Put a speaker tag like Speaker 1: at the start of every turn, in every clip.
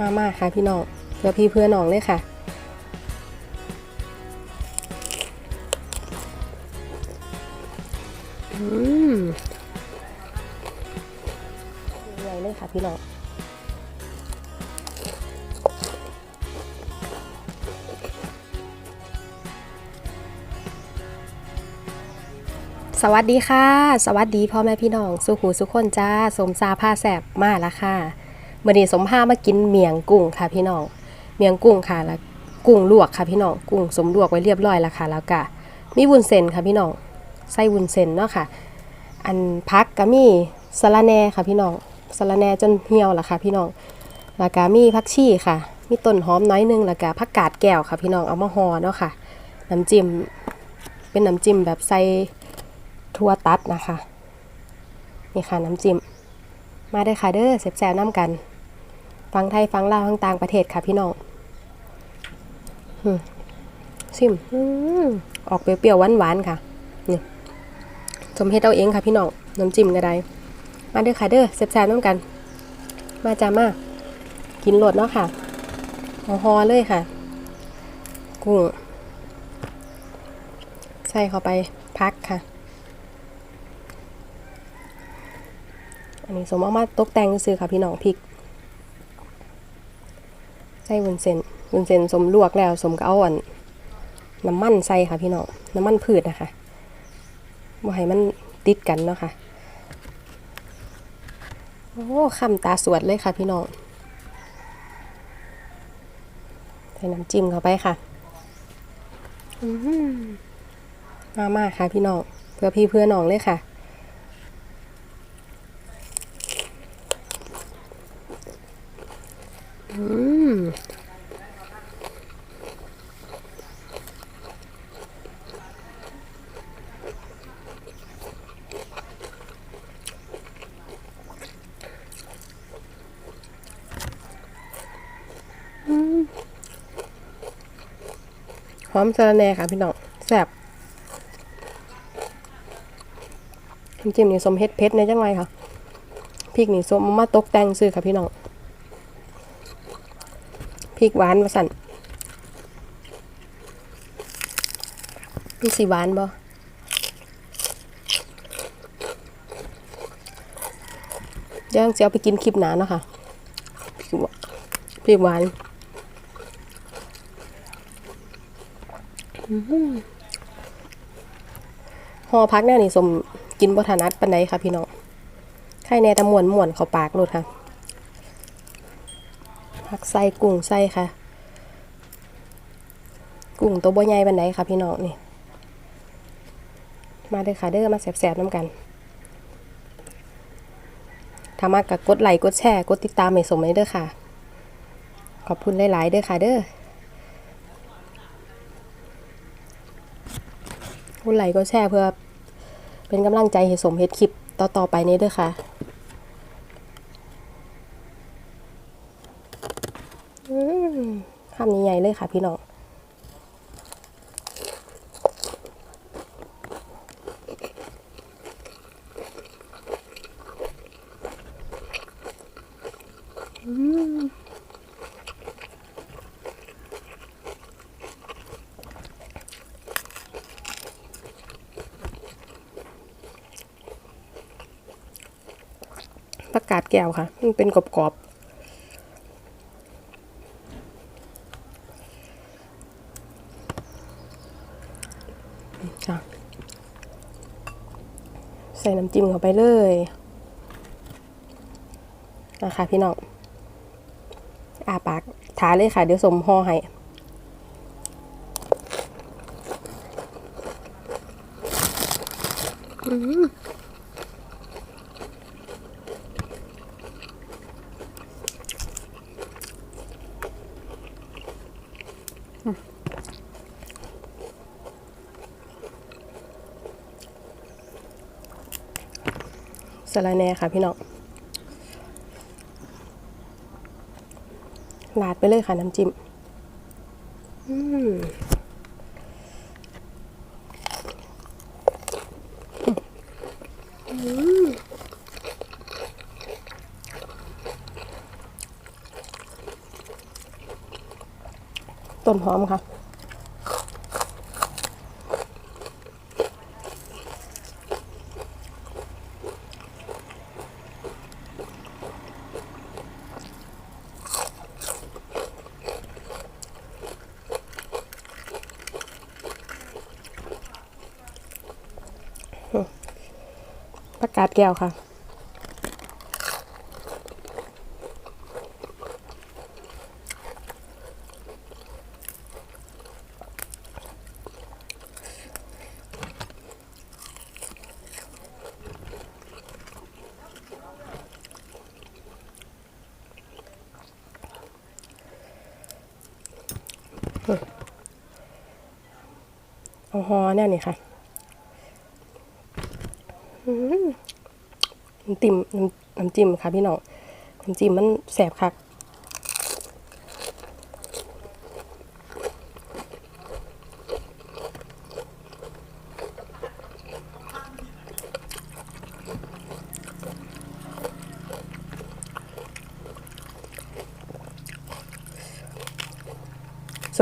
Speaker 1: มามากค่ะพี่น้องเพื่อพี่เพื่อน้องเลยค่ะ อืมใหญ่เลยค่ะพี่น้องสวัสดีค่ะ สวัสดีพ่อแม่พี่น้อง สุขูสุขคนจ้า สมซาผ้าแสบมาแล้วค่ะ มื่อนี้สมผ้ามากินเมียงกุ้งค่ะพี่น้อง เมียงกุ้งค่ะแล้วกุ้งลวกค่ะพี่น้อง กุ้งสมลวกไว้เรียบร้อยแล้วค่ะ แล้วก็มีวุ้นเส้นค่ะพี่น้องไส้วุ้นเส้นเนาะค่ะ อันพักก็มีสะระแน่ค่ะพี่น้องสะระแน่จนเหี่ยวล้วค่ะพี่น้องแล้วก็มีผักชีค่ะ มีต้นหอมน้อยหนึงแล้วก็ผักกาดแก้วค่ะพี่น้องเอามาห่อเนาะค่ะ น้ำจิ้มเป็นน้ำจิ้มแบบใส่ทั่วตัดนะคะนี่ค่ะน้ำจิ้มมาได้ค่ะเด้อแซ่น้ำกัน ฟังไทยฟังลาวทั้งต่างประเทศค่ะพี่น้องอืมชิมอมออกเปรี้ยวๆหวานๆค่ะนี่สมเฮ็ดเอาเองค่ะพี่น้องน้ำจิ้มก็ได้มาเด้อค่ะเด้อแซ่บๆน้ำกัน มาจ้ามากินโหลดเนาะค่ะหอๆเลยค่ะ กุ้งใส่เข้าไปพักค่ะ อันนี้สมเอามาตกแต่งซื้อค่ะพี่น้องพริกใส่วุ้นเส้นวุ้นเส้นสมลวกแล้วสมก็เอาอันน้ำมันใส่ค่ะพี่น้องน้ำมันพืชนะคะบ่ให้มันติดกันเนาะค่ะโอ้คำตาสวดเลยค่ะพี่น้องใส่น้ำจิ้มเข้าไปค่ะอือหือมามาค่ะพี่น้องเพื่อพี่เพื่อน้องเลยค่ะอืมอื มหอมสะระแหน่ค่ะพี่น้องแซ่บน้ำจิ้มนี่สมเฮ็ดเพชรในจังไรค่ะพริกนี่สมมาตกแต่งซื้อค่ะพี่น้อง พริกหวานมาสั่นมีสีหวานบ่เดี๋ยวจะเอาไปกินคลิปหนาเนาะค่ะพริกหวานหอพักแน่นี่สมกินบ่ถนัดปานใดค่ะพี่น้องไข่แน่ตะมวนมวนเขาปากโลดค่ะ ผักใส่กุ้งใส่ค่ะ กุ้งตัวบ่ใหญ่บันไดค่ะพี่น้องนี่ มาเด้อค่ะเด้อมาแสบๆน้ำกันถ้ามากกับกดไลค์กดแชร์กดติดตามให้สมเลยเด้อค่ะ ขอบคุณหลายๆเด้อค่ะเด้อกดไลค์กดแชร์เพื่อเป็นกำลังใจให้สมเฮ็ดคลิปต่อๆไปนี้เด้อค่ะ อืม คำใหญ่เลยค่ะพี่น้องประกาศแก้วค่ะ มันเป็นกรอบๆค่ะ ใส่น้ำ จิ้มเข้าไปเลยนะคะพี่น้องอาปากทาเลยค่ะ เดี๋ยวสมห่อให้อืม สลาแน่ค่ะพี่น้องลาดไปเลยค่ะน้ำจิ้มต้นหอมค่ะ ประกาศแก้วค่ะเอาฮอเนี่ยนี่ค่ะ น้ำจิ้มน้ำน้ำจิ้มค่ะพี่น้องน้ำจิ้มมันแสบคัก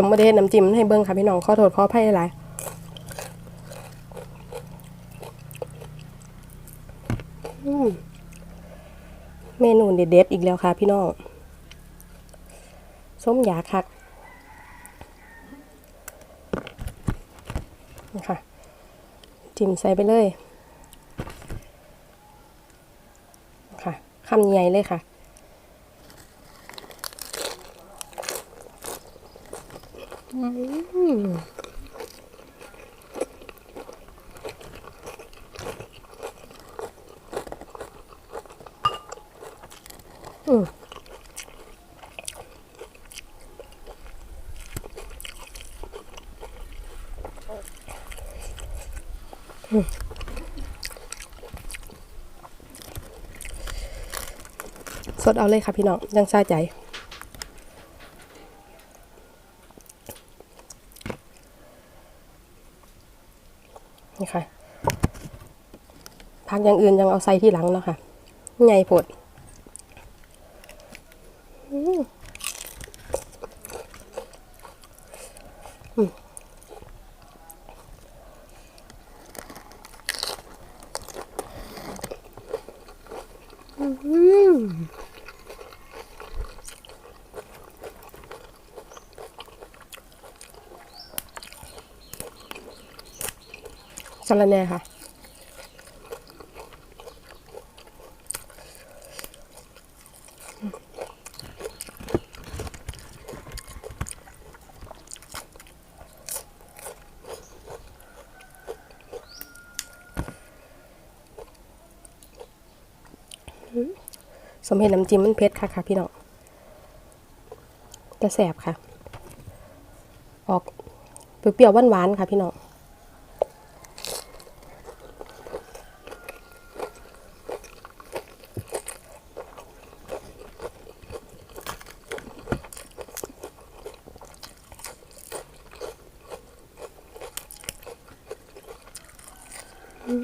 Speaker 1: สมมติเฮ็ดน้ำจิ้มให้เบิ่งค่ะพี่น้องขอโทษขออภัยหลายอืม เมนูเด็ดๆอีกแล้วค่ะ พี่น้องส้มยาคักนี่ค่ะจิ้มใส่ไปเลยค่ะคำใหญ่เลยค่ะอื ดเอาเลยค่ะพี่น้องยังซาใจนี่ค่ะพักอย่างอื่นยังเอาใส่ที่หลังเนาะค่ะใหญ่โพด สลัแน่ค่ะ สมเห็นน้ำจิ้มมันเผ็ดค่ะค่ะพี่น้องจะแสบค่ะ ออกเปรี้ยวๆหวานๆค่ะพี่น้อง แท็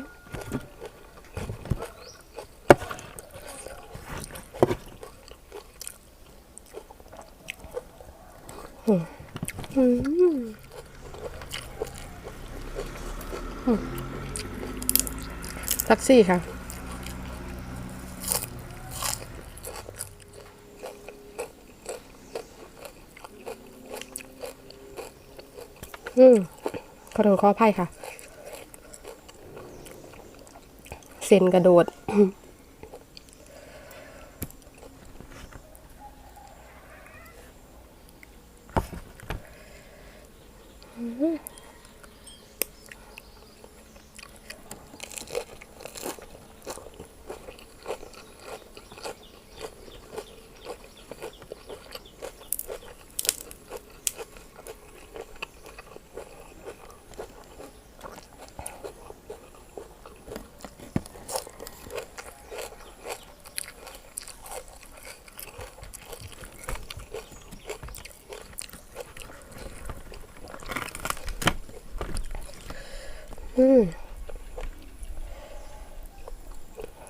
Speaker 1: กซี่ค่ะ อืมขอโทษขออภัยค่ะ เส้นกระโดด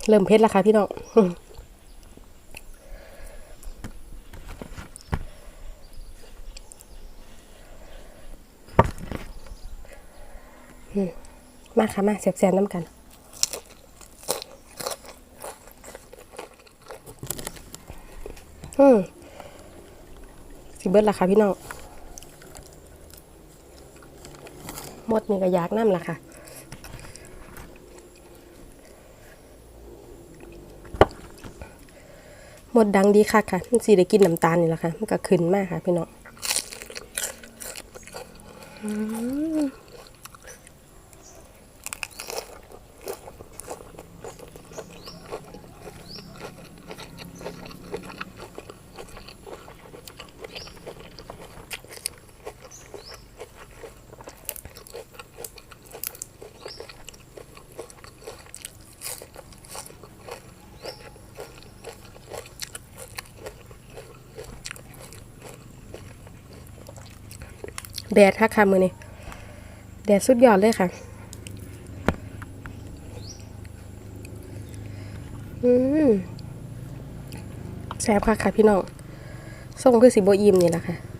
Speaker 1: เริ่มเพชรแล้วค่ะพี่น้องมาค่ะ มาเสียบแซนน้ำกัน อืมสิเบิร์ดล่ะค่ะพี่น้อง หมดมีกระยากน้ำละค่ะ หมดดังดีค่ะค่ะมันสีได้กินน้ำตาลนี่แหละค่ะ มันก็ขึ้นมากค่ะพี่น้อง แดดค่ะค่ะมือนี่แดดสุดยอดเลยค่ะอืมแซ่บค่ะค่ะพี่น้องส่งคือสีโบยิมนี่แหละค่ะ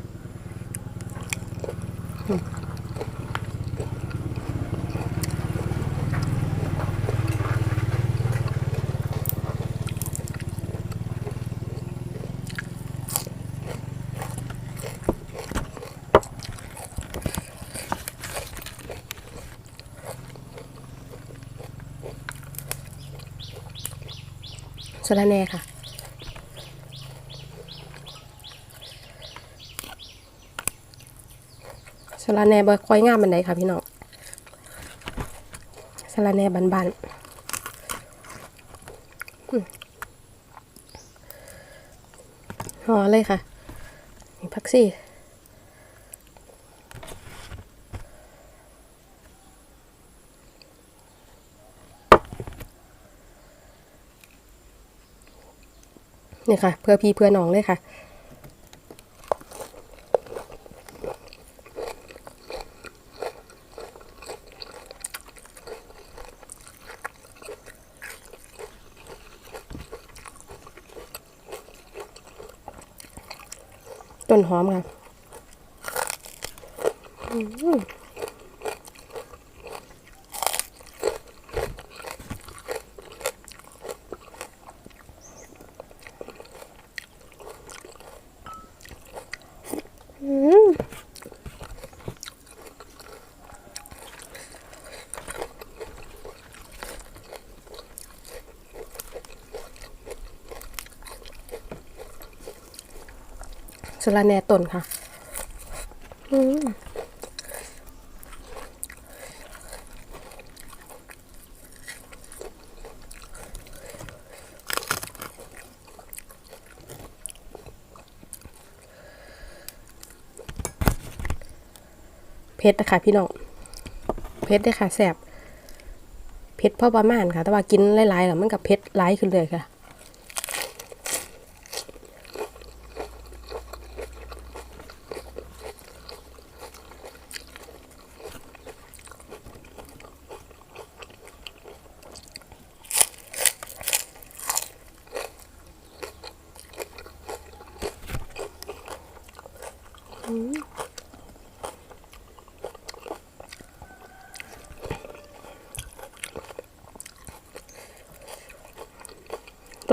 Speaker 1: ะระแหน่ค่ะ สะระแหน่บ่ค่อยงามบันไดค่ะพี่น้องสะระแหน่บานๆห่อเลยค่ะ มีพักซี่ นี่ค่ะ เพื่อพี่เพื่อน้องเลยค่ะ ต้นหอมค่ะอืม สะระแน่ต้นค่ะเผ็ดนะคะพี่น้องเผ็ดเลยค่ะแสบเผ็ดพอประมาณค่ะ แต่ว่ากินหลายๆแล้วมันกับเผ็ดหลายขึ้นเลยค่ะ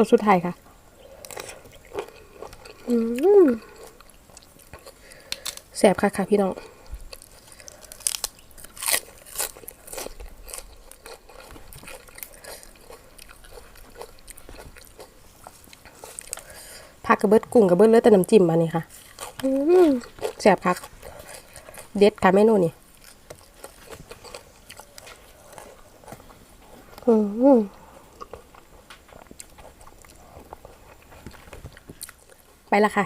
Speaker 1: ตัวสุดท้ายค่ะ อืมแสบค่ะค่ะพี่น้องผักกระเบิดกุ้งกระเบิดเลือดแต่น้ำจิ้มมานี่ค่ะแสบคักเด็ดค่ะเมนูนี่อืม ไปละค่ะ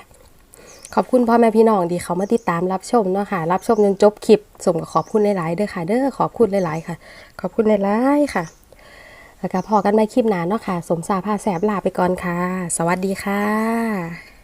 Speaker 1: ขอบคุณพ่อแม่พี่น้องที่เขามาติดตามรับชมเนาะค่ะ รับชมจนจบคลิปส่งกับขอบคุณหลายๆเด้อค่ะ เด้อขอบคุณหลายๆค่ะ ขอบคุณหลายๆค่ะแล้วก็พอกันไปคลิปหน้าเนาะค่ะ สมสาพาแสบลาไปก่อนค่ะ สวัสดีค่ะ